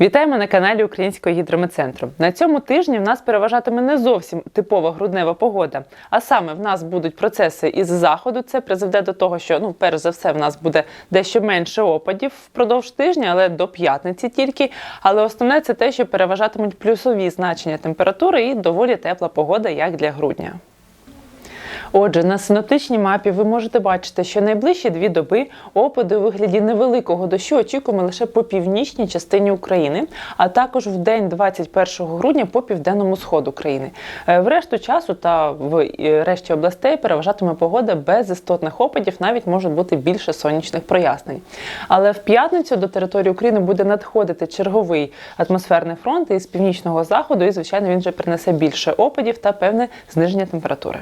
Вітаємо на каналі Українського гідрометцентру. На цьому тижні в нас переважатиме не зовсім типова груднева погода, а саме в нас будуть процеси із заходу. Це призведе до того, що ну, перш за все, в нас буде дещо менше опадів впродовж тижня, але до п'ятниці тільки. Але основне це те, що переважатимуть плюсові значення температури і доволі тепла погода, як для грудня. Отже, на синоптичній мапі ви можете бачити, що найближчі дві доби опади у вигляді невеликого дощу очікуємо лише по північній частині України, а також в день 21 грудня по південному сходу країни. Е, В решту часу та в е, решті областей переважатиме погода без істотних опадів, навіть може бути більше сонячних прояснень. Але в п'ятницю до території України буде надходити черговий атмосферний фронт із північного заходу, і звичайно він вже принесе більше опадів та певне зниження температури.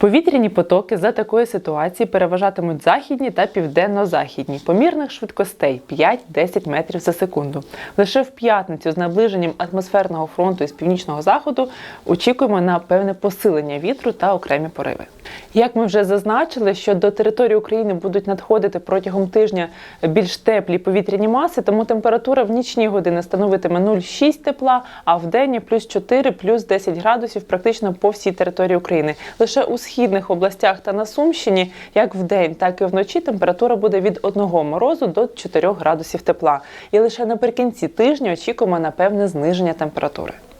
Повітряні потоки за такої ситуації переважатимуть західні та південно-західні помірних швидкостей 5-10 метрів за секунду. Лише в п'ятницю з наближенням атмосферного фронту із північного заходу очікуємо на певне посилення вітру та окремі пориви. Як ми вже зазначили, що до території України будуть надходити протягом тижня більш теплі повітряні маси, тому температура в нічні години становитиме 0,6 тепла, а в день плюс 4, плюс 10 градусів практично по всій території України. Лише у східних областях та на Сумщині, як в день, так і вночі, температура буде від 1 морозу до 4 градусів тепла. І лише наприкінці тижня очікуємо на певне зниження температури.